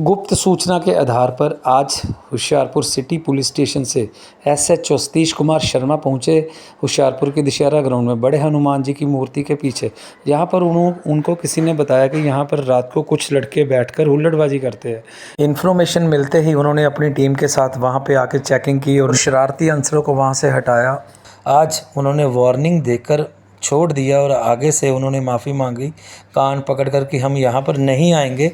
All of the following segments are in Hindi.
गुप्त सूचना के आधार पर आज होशियारपुर सिटी पुलिस स्टेशन से एसएचओ सतीश कुमार शर्मा पहुँचे होशियारपुर के दशहरा ग्राउंड में। बड़े हनुमान जी की मूर्ति के पीछे। यहाँ पर उन्हों, उनको किसी ने बताया कि यहाँ पर रात को कुछ लड़के बैठकर हुल्लड़बाजी करते हैं। इन्फॉर्मेशन मिलते ही उन्होंने अपनी टीम के साथ वहाँ पर आके चेकिंग की और शरारती अंसरों को वहाँ से हटाया। आज उन्होंने वार्निंग देकर छोड़ दिया और आगे से उन्होंने माफ़ी मांगी। कान पकड़ कर कि हम यहाँ पर नहीं आएँगे।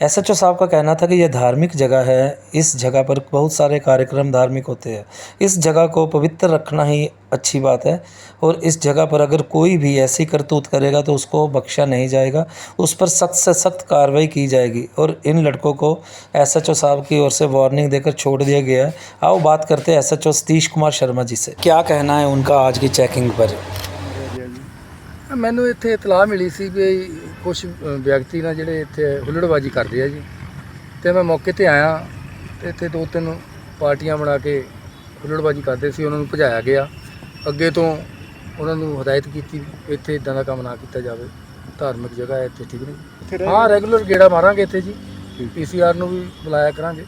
एस एच ओ साहब का कहना था कि यह धार्मिक जगह है। इस जगह पर बहुत सारे कार्यक्रम धार्मिक होते हैं। इस जगह को पवित्र रखना ही अच्छी बात है और इस जगह पर अगर कोई भी ऐसी करतूत करेगा तो उसको बख्शा नहीं जाएगा। उस पर सख्त से सख्त कार्रवाई की जाएगी और इन लड़कों को एस एच ओ साहब की ओर से वार्निंग देकर छोड़ दिया गया है। आओ बात करते हैं S H O Satish Kumar Sharma ji से। क्या कहना है उनका आज की चेकिंग पर? ਮੈਨੂੰ ਇੱਥੇ ਇਤਲਾਹ ਮਿਲੀ ਸੀ ਵੀ ਕੁਝ ਵਿਅਕਤੀ ਨਾ ਜਿਹੜੇ ਇੱਥੇ ਹੁੱਲੜਬਾਜੀ ਕਰਦੇ ਆ ਜੀ। ਤੇ ਮੈਂ ਮੌਕੇ ਤੇ ਆਇਆ ਤੇ ਇੱਥੇ ਦੋ ਤਿੰਨ ਪਾਰਟੀਆਂ ਬਣਾ ਕੇ ਹੁੱਲੜਬਾਜੀ ਕਰਦੇ ਸੀ ਉਹਨਾਂ ਨੂੰ ਭਜਾਇਆ ਗਿਆ। ਅੱਗੇ ਤੋਂ ਉਹਨਾਂ ਨੂੰ ਹਦਾਇਤ ਕੀਤੀ ਇੱਥੇ ਇਦਾਂ ਦਾ ਕੰਮ ਨਾ ਕੀਤਾ ਜਾਵੇ। ਧਾਰਮਿਕ ਜਗ੍ਹਾ ਹੈ ਇੱਥੇ ਠੀਕ ਨਹੀਂ। ਹਾਂ ਰੈਗੂਲਰ ਗੇੜਾ ਮਾਰਾਂਗੇ ਇੱਥੇ ਜੀ। ਪੀਸੀਆਰ ਨੂੰ ਵੀ ਬੁਲਾਇਆ ਕਰਾਂਗੇ।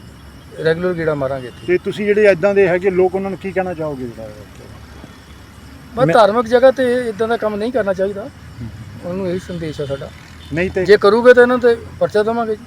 ਰੈਗੂਲਰ ਗੇੜਾ ਮਾਰਾਂਗੇ ਇੱਥੇ। ਤੇ ਤੁਸੀਂ ਜਿਹੜੇ ਇਦਾਂ ਦੇ ਹੈਗੇ ਲੋਕ ਉਹਨਾਂ ਨੂੰ ਕੀ ਕਹਿਣਾ ਚਾਹੋਗੇ ਜਿਹੜਾ ਬਸ ਧਾਰਮਿਕ ਜਗ੍ਹਾ ਤੇ ਇਦਾਂ ਦਾ ਕੰਮ ਨਹੀਂ ਕਰਨਾ ਚਾਹੀਦਾ। ਉਹਨੂੰ ਇਹੀ ਸੰਦੇਸ਼ ਆ ਸਾਡਾ। ਨਹੀਂ ਤੇ ਜੇ ਕਰੂਗੇ ਤਾਂ ਇਹਨਾਂ ਤੇ ਪਰਚਾ ਦੇਵਾਂਗੇ ਜੀ।